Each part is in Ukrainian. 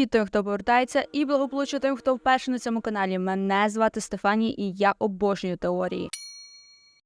Привіт тим, хто повертається, і благополуччя тим, хто вперше на цьому каналі. Мене звати Стефані, і я обожнюю теорії.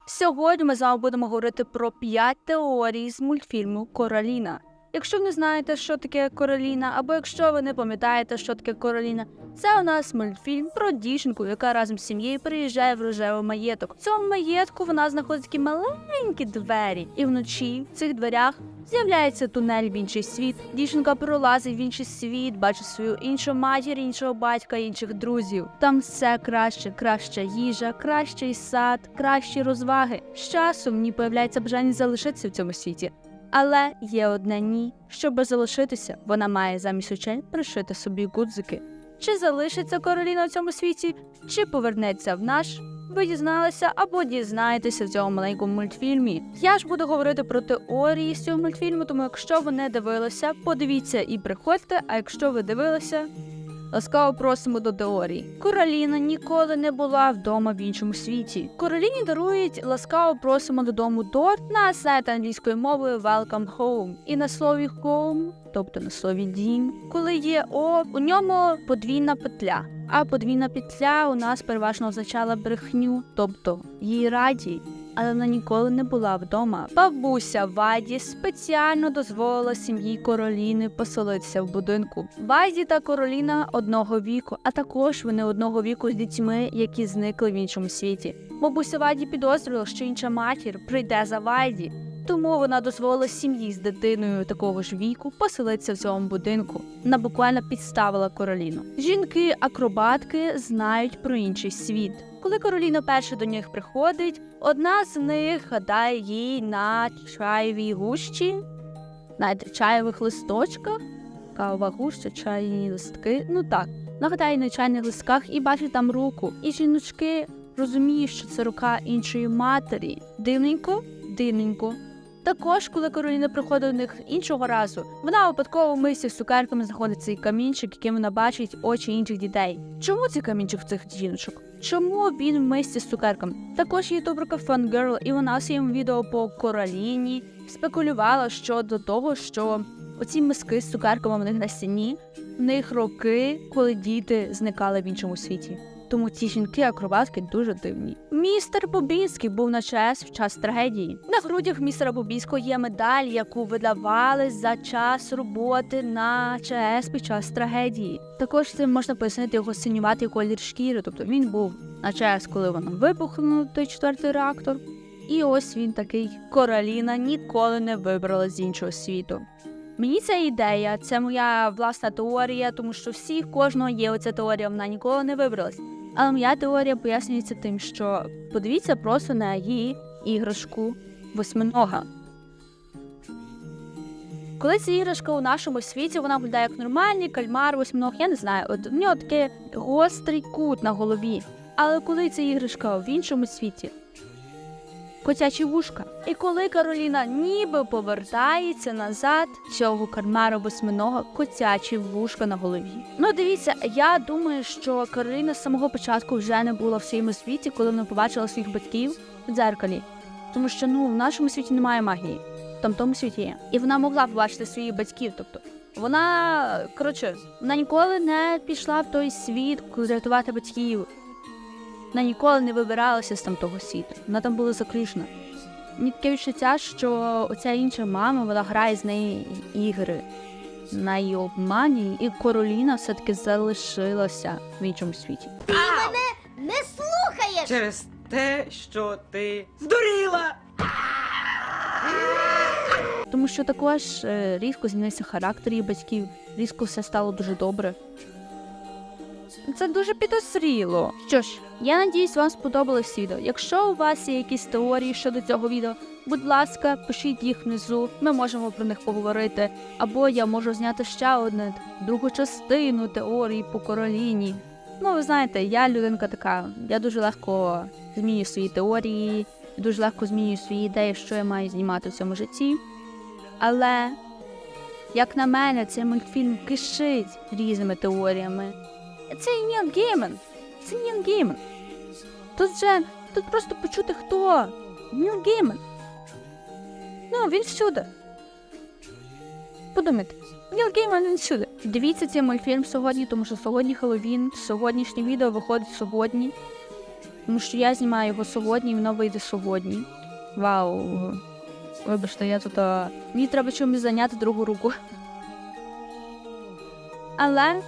Сьогодні ми з вами будемо говорити про 5 теорій з мультфільму Короліна. Якщо ви не знаєте, що таке Короліна, або якщо ви не пам'ятаєте, що таке Короліна, це у нас мультфільм про дівчинку, яка разом з сім'єю приїжджає в рожевий маєток. В цьому маєтку вона знаходить такі маленькі двері, і вночі в цих дверях З'являється тунель в інший світ. Дівчинка пролазить в інший світ, бачить свою іншу матір, іншого батька, інших друзів. Там все краще, краща їжа, кращий сад, кращі розваги. З часом в появляється бажання залишитися в цьому світі. Але є одне ні. Щоб залишитися, вона має замість очей пришити собі гудзики. Чи залишиться Кароліна в цьому світі, чи повернеться в наш? Ви дізналися або дізнаєтеся в цьому маленькому мультфільмі. Я ж буду говорити про теорії з цього мультфільму, тому якщо ви не дивилися, подивіться і приходьте. А якщо ви дивилися, ласкаво просимо до теорії. Короліна ніколи не була вдома в іншому світі. Короліні дарують ласкаво просимо додому торт на сайт англійською мовою Welcome Home. І на слові home, тобто на слові дім, коли є о, у ньому подвійна петля. А подвійна петля у нас переважно означала брехню, тобто їй раді. Але вона ніколи не була вдома. Бабуся Ваді спеціально дозволила сім'ї Короліни поселитися в будинку. Ваді та Короліна одного віку, а також вони одного віку з дітьми, які зникли в іншому світі. Бабуся Ваді підозрювала, що інша матір прийде за Ваді, тому вона дозволила сім'ї з дитиною такого ж віку поселитися в цьому будинку. Вона буквально підставила Короліну. Жінки-акробатки знають про інший світ. Коли Кароліна перша до них приходить, одна з них гадає їй на чаєвій гущі, знаєте, чаєвих листочках, кава гуща, чайні листки. Ну так, нагадає на чайних листках і бачить там руку. І жіночки розуміють, що це рука іншої матері. Дивненько, дивненько. Також, коли Кароліна приходить до них іншого разу, вона випадково в мисі з цукерками знаходить цей камінчик, яким вона бачить очі інших дітей. Чому цей камінчик в цих жіночок? Чому він в мисці з цукерками? Також ютуберка Fangirl, і вона в своєму відео по Короліні спекулювала щодо того, що оці миски з цукерками в них на стіні, в них роки, коли діти зникали в іншому світі. Тому ці жінки-акробатки дуже дивні. Містер Бобінський був на ЧАЕС в час трагедії. На грудях містера Бобінського є медаль, яку видавали за час роботи на ЧАЕС під час трагедії. Також цим можна пояснити його синюватий колір шкіри. Тобто він був на ЧАЕС, коли воно вибухнув той четвертий реактор. І ось він такий Короліна ніколи не вибрала з іншого світу. Мені ця ідея, це моя власна теорія, тому що всі кожного є оця теорія, вона ніколи не вибралась. Але моя теорія пояснюється тим, що подивіться просто на її іграшку восьминога. Коли ця іграшка у нашому світі, вона виглядає як нормальний кальмар, восьминог, я не знаю, от в нього такий гострий кут на голові. Але коли ця іграшка в іншому світі, котячі вушка. І коли Кароліна ніби повертається назад, цього кармару восьминого котячі вушка на голові. Ну дивіться, я думаю, що Кароліна з самого початку вже не була в своєму світі, коли вона побачила своїх батьків в дзеркалі. Тому що ну в нашому світі немає магії, там тому світі є. І вона могла побачити своїх батьків. Тобто вона коротше, вона ніколи не пішла в той світ рятувати батьків. Вона ніколи не вибиралася з там того світу. Вона там була заключена. Мені таке відчуття, що оця інша мама вона грає з неї ігри на її обмані, і Короліна все-таки залишилася в іншому світі. Ти мене Не слухаєш! Через те, що ти здуріла. Тому що також е, різко змінився характер її батьків, різко все стало дуже добре. Це дуже підозріло. Що ж, я надіюсь, вам сподобалось відео. Якщо у вас є якісь теорії щодо цього відео, будь ласка, пишіть їх внизу, ми можемо про них поговорити. Або я можу зняти ще одну другу частину теорії по короліні. Ну, ви знаєте, я людинка така. Я дуже легко змінюю свої теорії, дуже легко змінюю свої ідеї, що я маю знімати в цьому житті. Але, як на мене, цей мультфільм кишить різними теоріями. Це Ніл Гейман. Це Ніл Гейман. Тут вже тут просто почути хто. Ніл Гейман. Ну, він всюди. Подумайте, Ніл Гейман він всюди. Дивіться цей мультфільм сьогодні, тому що сьогодні Хеллоуін, сьогоднішнє відео виходить сьогодні. Тому що я знімаю його сьогодні, і воно вийде сьогодні. Вау. Вибачте, я тут. Мені треба чимось зайняти другу руку. Але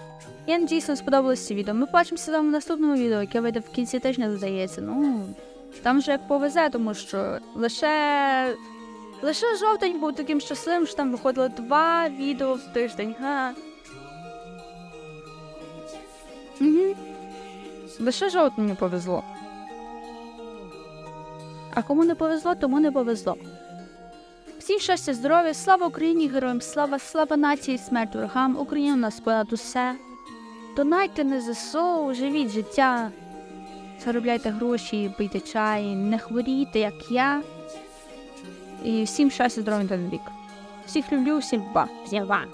я надіюсь, вам сподобалось це відео. Ми побачимося з в наступному відео, яке вийде в кінці тижня, здається. Ну, там вже як повезе, тому що лише. Лише жовтень був таким щасливим, що там виходило два відео в тиждень. Га. Угу. Лише жовтень мені повезло. А кому не повезло, тому не повезло. Всім щастя, здоров'я, слава Україні, героям слава, слава нації, смерть ворогам, Україна у нас понад усе. Донайте на ЗСО, живіть життя, заробляйте гроші, пийте чай, не хворійте, як я. І всім щастя, здоров'я та вік. Всіх люблю, всім ба. Всім ба.